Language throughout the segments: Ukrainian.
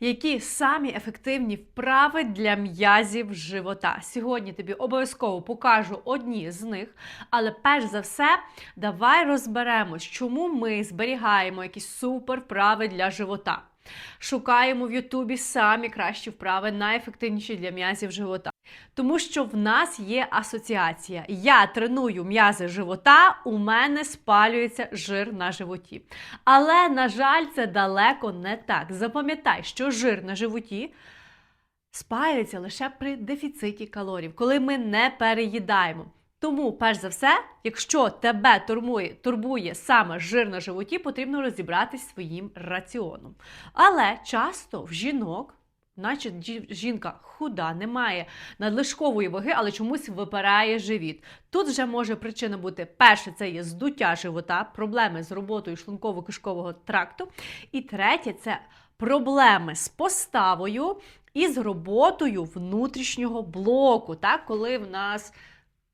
Які самі ефективні вправи для м'язів живота? Сьогодні тобі обов'язково покажу одні з них, але перш за все, давай розберемось, чому ми зберігаємо якісь супер вправи для живота. Шукаємо в Ютубі самі кращі вправи, найефективніші для м'язів живота. Тому що в нас є асоціація. Я треную м'язи живота, у мене спалюється жир на животі. Але, на жаль, це далеко не так. Запам'ятай, що жир на животі спалюється лише при дефіциті калорій, коли ми не переїдаємо. Тому, перш за все, якщо тебе турбує, турбує саме жир на животі, потрібно розібратись своїм раціоном. Але часто в жінок, наче жінка худа, не має надлишкової ваги, але чомусь випирає живіт. Тут вже може причина бути: перше, це є здуття живота, проблеми з роботою шлунково-кишкового тракту. І третє це проблеми з поставою і з роботою внутрішнього блоку, так? коли в нас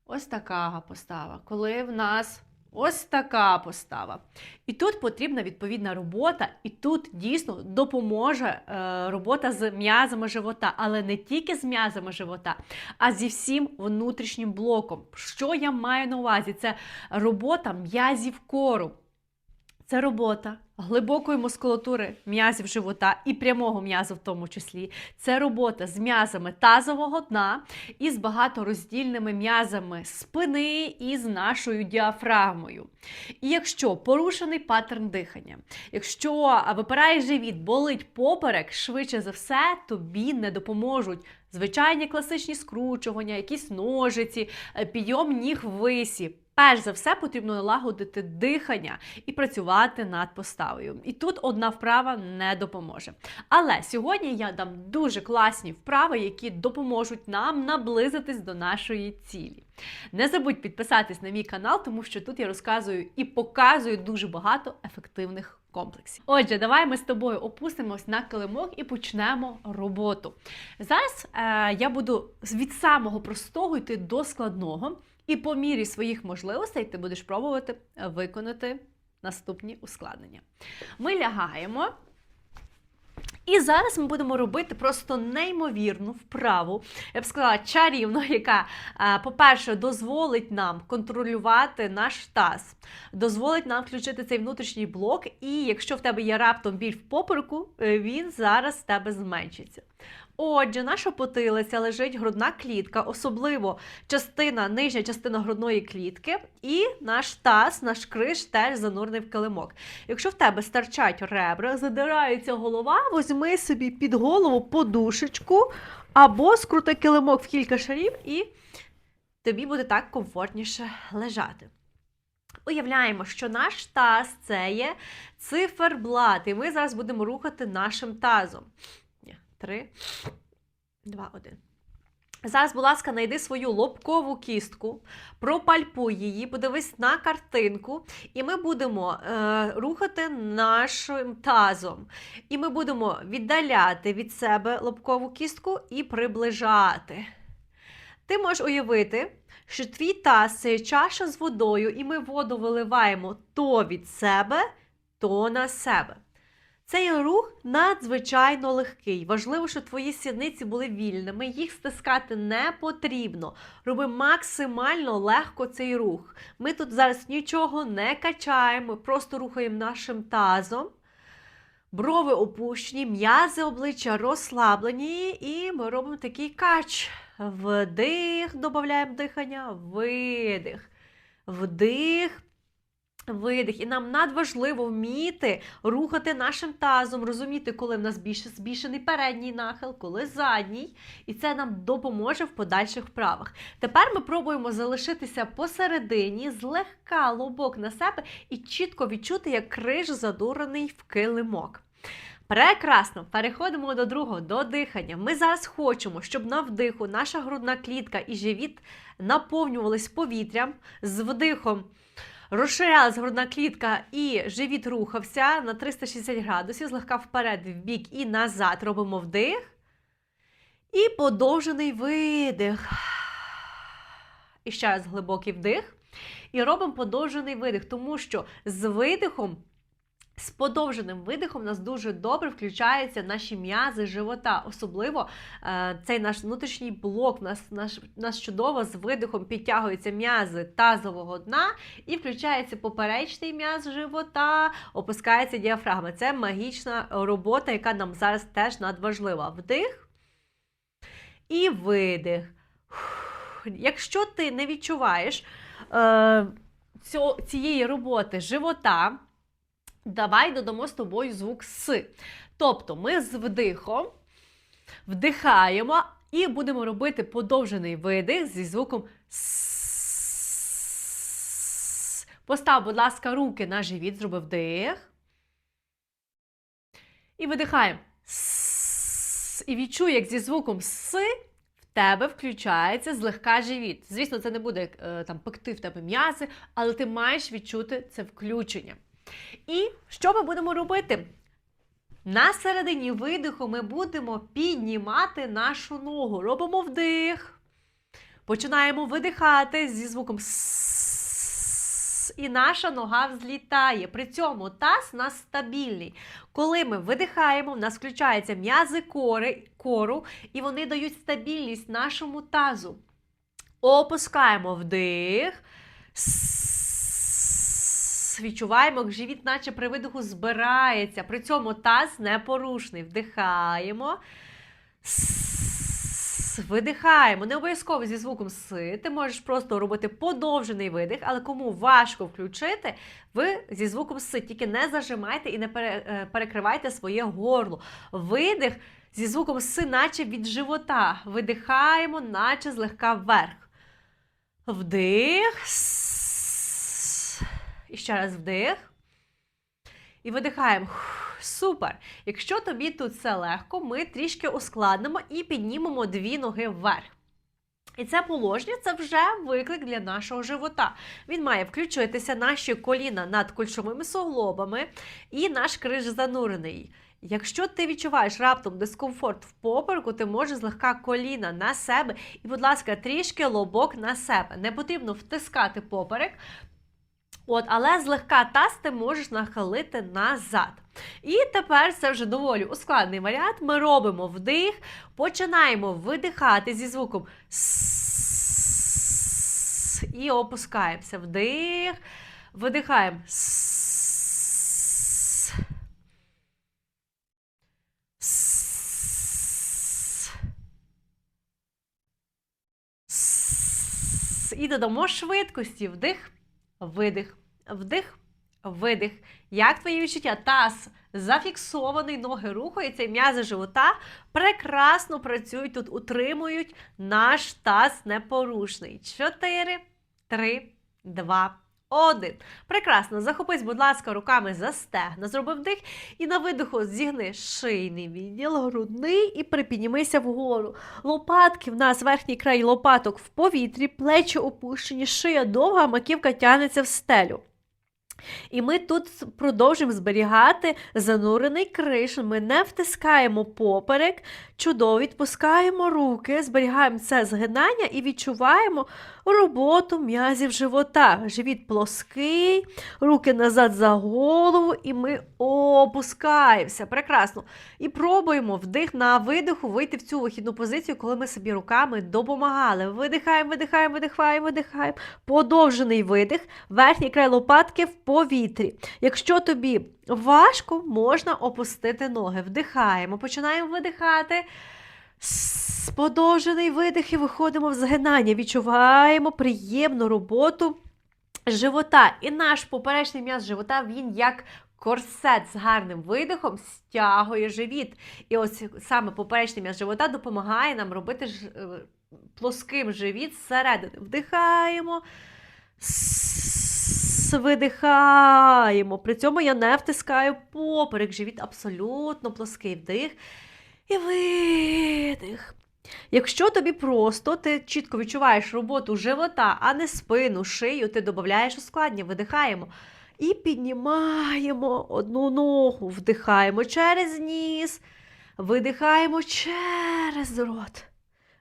ось така постава, коли в нас ось така постава. І тут потрібна відповідна робота, і тут дійсно допоможе е, робота з м'язами живота, але не тільки з м'язами живота, а зі всім внутрішнім блоком. Що я маю на увазі? Це робота м'язів кору. Це робота глибокої мускулатури м'язів живота і прямого м'язу в тому числі. Це робота з м'язами тазового дна і з багатороздільними м'язами спини і з нашою діафрагмою. І якщо порушений паттерн дихання, якщо випирає живіт, болить поперек, швидше за все тобі не допоможуть. Звичайні класичні скручування, якісь ножиці, е, підйом ніг ввисі. Перш за все потрібно налагодити дихання і працювати над поставою. І тут одна вправа не допоможе. Але сьогодні я дам дуже класні вправи, які допоможуть нам наблизитись до нашої цілі. Не забудь підписатись на мій канал, тому що тут я розказую і показую дуже багато ефективних комплексів. Отже, давай ми з тобою опустимось на килимок і почнемо роботу. Зараз е, я буду від самого простого йти до складного. І по мірі своїх можливостей ти будеш пробувати виконати наступні ускладнення. Ми лягаємо. І зараз ми будемо робити просто неймовірну вправу, я б сказала, чарівну, яка, е, по-перше, дозволить нам контролювати наш таз, дозволить нам включити цей внутрішній блок, і якщо в тебе є раптом біль в попереку, е, він зараз в тебе зменшиться. Отже, наша потилиця лежить грудна клітка, особливо частина, нижня частина грудної клітки, і наш таз, наш криш теж занурний в килимок. Якщо в тебе старчать ребра, задирається голова, візьми собі під голову подушечку або скрути килимок в кілька шарів, і тобі буде так комфортніше лежати. Уявляємо, що наш таз це є циферблат, і ми зараз будемо рухати нашим тазом. Ні, Три, два, один. Зараз, будь ласка, знайди свою лобкову кістку, пропальпуй її, подивись на картинку, і ми будемо е, рухати нашим тазом. І ми будемо віддаляти від себе лобкову кістку і приближати. Ти можеш уявити, що твій таз це чаша з водою, і ми воду виливаємо то від себе, то на себе. Цей рух надзвичайно легкий. Важливо, щоб твої сідниці були вільними, їх стискати не потрібно. Роби максимально легко цей рух. Ми тут зараз нічого не качаємо, просто рухаємо нашим тазом. Брови опущені, м'язи обличчя розслаблені, і ми робимо такий кач. Вдих, додаємо дихання, видих. Вдих, Видих, і нам надважливо вміти рухати нашим тазом, розуміти, коли в нас більше збільшений передній нахил, коли задній, і це нам допоможе в подальших вправах. Тепер ми пробуємо залишитися посередині, злегка лобок на себе і чітко відчути, як криш задурений в килимок. Прекрасно, переходимо до другого, до дихання. Ми зараз хочемо, щоб на вдиху наша грудна клітка і живіт наповнювались повітрям з вдихом. Розширялась грудна клітка і живіт рухався на 360 градусів, злегка вперед, в бік і назад. Робимо вдих. І подовжений видих. І ще раз глибокий вдих. І робимо подовжений видих, тому що з видихом З подовженим видихом у нас дуже добре включаються наші м'язи живота. Особливо е, цей наш внутрішній блок, нас, наш, нас чудово з видихом підтягуються м'язи тазового дна і включається поперечний м'яз живота, опускається діафрагма. Це магічна робота, яка нам зараз теж надважлива. Вдих і видих. Якщо ти не відчуваєш е, цього, цієї роботи живота, давай додамо з тобою звук С. Тобто ми з вдихом вдихаємо і будемо робити подовжений видих зі звуком С. Постав, будь ласка, руки на живіт, зроби вдих. І видихаємо. С. І відчуй, як зі звуком С в тебе включається злегка живіт. Звісно, це не буде е, там пекти в тебе м'язи, але ти маєш відчути це включення. І що ми будемо робити? На середині видиху ми будемо піднімати нашу ногу. Робимо вдих. Починаємо видихати зі звуком «с», і наша нога взлітає. При цьому таз у нас стабільний. Коли ми видихаємо, в нас включаються м'язи кори, кору, і вони дають стабільність нашому тазу. Опускаємо вдих. «С». Відчуваємо, як живіт, наче при видиху збирається. При цьому таз непорушний. Вдихаємо. Видихаємо. Не обов'язково зі звуком С. Ти можеш просто робити подовжений видих, але кому важко включити, ви зі звуком С. Тільки не зажимайте і не е, перекривайте своє горло. Видих зі звуком С, наче від живота. Видихаємо, наче злегка вверх. Вдих. «С». І ще раз вдих. І видихаємо. Супер. Якщо тобі тут все легко, ми трішки ускладнимо і піднімемо дві ноги вверх. І це положення це вже виклик для нашого живота. Він має включитися наші коліна над кульшовими суглобами і наш криш занурений. Якщо ти відчуваєш раптом дискомфорт в попереку, ти можеш злегка коліна на себе і, будь ласка, трішки лобок на себе. Не потрібно втискати поперек, От, але злегка таз ти можеш нахилити назад. І тепер це вже доволі ускладний варіант. Ми робимо вдих, починаємо видихати зі звуком «с» і опускаємося. Вдих, видихаємо. «с». І додамо швидкості. Вдих, видих, вдих, видих. Як твої відчуття? Таз зафіксований, ноги рухаються, і м'язи живота прекрасно працюють тут, утримують наш таз непорушний. Чотири, три, два. Один. Прекрасно. Захопись, будь ласка, руками за стегна. Зроби вдих. І на видиху зігни шийний відділ, грудний і припіднімися вгору. Лопатки в нас верхній край лопаток в повітрі, плечі опущені, шия довга, маківка тягнеться в стелю. І ми тут продовжуємо зберігати занурений криш. Ми не втискаємо поперек, чудово відпускаємо руки, зберігаємо це згинання і відчуваємо роботу м'язів живота. Живіт плоский, руки назад за голову, і ми опускаємося. Прекрасно. І пробуємо вдих на видиху вийти в цю вихідну позицію, коли ми собі руками допомагали. Видихаємо, видихаємо, видихаємо, видихаємо. Подовжений видих, верхній край лопатки в повітрі. Якщо тобі важко, можна опустити ноги. Вдихаємо, починаємо видихати. С- Подовжений видих і виходимо в згинання. Відчуваємо приємну роботу живота. І наш поперечний м'яз живота, він як корсет з гарним видихом стягує живіт. І ось саме поперечний м'яз живота допомагає нам робити е, плоским живіт зсередини. Вдихаємо. Видихаємо. При цьому я не втискаю поперек. Живіт абсолютно плоский вдих і видих. Якщо тобі просто ти чітко відчуваєш роботу живота, а не спину, шию, ти додаєш ускладнення, видихаємо. І піднімаємо одну ногу, вдихаємо через ніс, видихаємо через рот,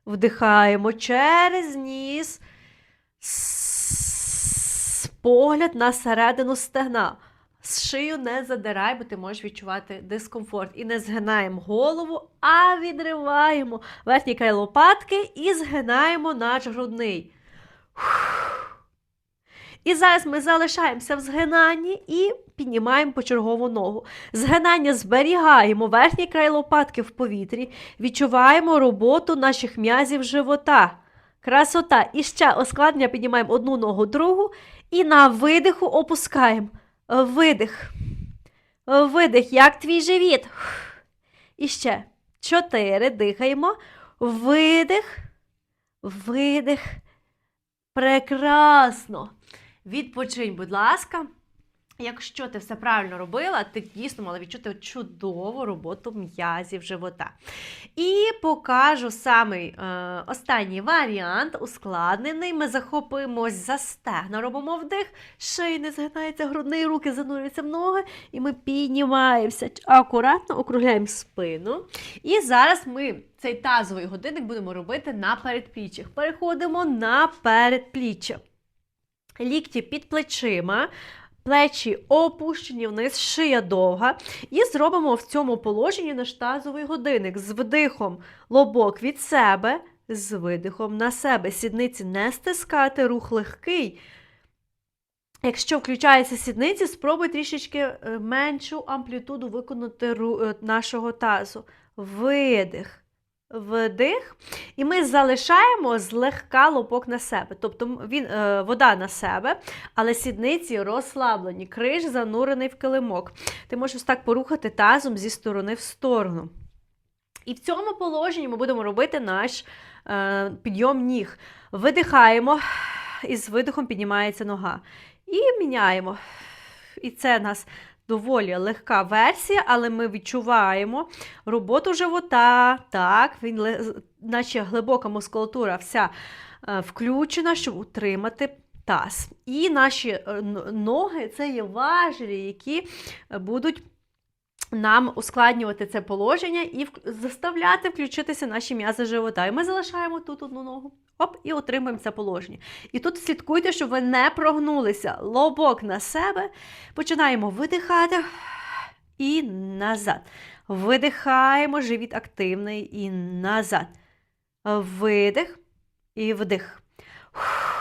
вдихаємо через ніс. Погляд на середину стегна. З Шию не задирай, бо ти можеш відчувати дискомфорт. І не згинаємо голову, а відриваємо верхній край лопатки і згинаємо наш грудний. І зараз ми залишаємося в згинанні і піднімаємо почергову ногу. Згинання зберігаємо верхній край лопатки в повітрі, відчуваємо роботу наших м'язів живота. Красота. І ще оскладнення піднімаємо одну ногу, другу, і на видиху опускаємо. Видих. Видих, як твій живіт. І ще. Чотири. Дихаємо. Видих. Видих. Прекрасно. Відпочинь, будь ласка. Якщо ти все правильно робила, ти дійсно мала відчути чудову роботу м'язів живота. І покажу самий е, останній варіант, ускладнений. Ми захопимось за стегна, робимо вдих, шиї не згинається, грудний, руки занурюються в ноги, і ми піднімаємося. Акуратно округляємо спину. І зараз ми цей тазовий годинник будемо робити на передпліччях. Переходимо на передпліччя. Лікті під плечима, плечі опущені вниз, шия довга. І зробимо в цьому положенні наш тазовий годинник з вдихом лобок від себе, з видихом на себе. Сідниці не стискати, рух легкий. Якщо включаються сідниці, спробуй трішечки е, меншу амплітуду виконати е, нашого тазу. Видих. Вдих, і ми залишаємо злегка лобок на себе. Тобто він, е, вода на себе, але сідниці розслаблені, криш занурений в килимок. Ти можеш так порухати тазом зі сторони в сторону. І в цьому положенні ми будемо робити наш е, підйом ніг. Видихаємо, і з видихом піднімається нога. І міняємо. І це нас доволі легка версія, але ми відчуваємо роботу живота. Так, він, наче глибока мускулатура вся е, включена, щоб утримати таз. І наші е, ноги це є важелі, які е, будуть нам ускладнювати це положення і заставляти включитися наші м'язи живота. І ми залишаємо тут одну ногу. Оп, і отримуємо це положення. І тут слідкуйте, щоб ви не прогнулися. Лобок на себе. Починаємо видихати і назад. Видихаємо, живіт активний і назад. Видих і вдих.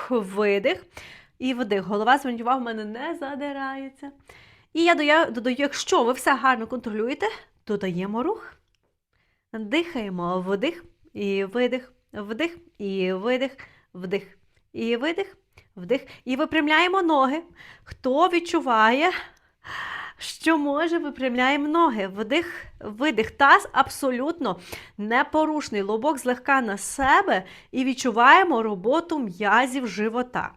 Видих і вдих. Голова, зверніть увагу, в мене не задирається. І я додаю, якщо ви все гарно контролюєте, додаємо рух. Дихаємо вдих і видих, вдих і видих, вдих і видих, вдих. І випрямляємо ноги. Хто відчуває, що може, випрямляємо ноги. Вдих, видих. Таз абсолютно непорушний. Лобок злегка на себе і відчуваємо роботу м'язів живота.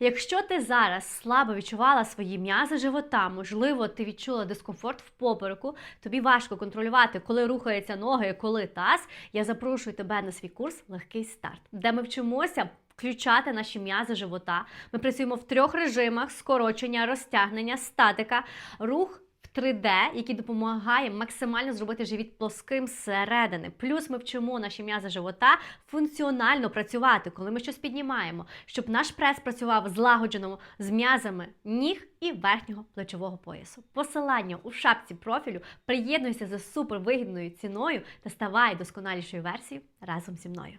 Якщо ти зараз слабо відчувала свої м'язи живота, можливо, ти відчула дискомфорт в попереку, тобі важко контролювати, коли рухаються ноги, коли таз, я запрошую тебе на свій курс Легкий старт, де ми вчимося включати наші м'язи живота. Ми працюємо в трьох режимах: скорочення, розтягнення, статика, рух. В 3D, який допомагає максимально зробити живіт плоским зсередини. Плюс ми вчимо наші м'язи живота функціонально працювати, коли ми щось піднімаємо, щоб наш прес працював злагоджено з м'язами ніг і верхнього плечового поясу. Посилання у шапці профілю. Приєднуйся за супервигідною ціною та ставай досконалішою версією разом зі мною.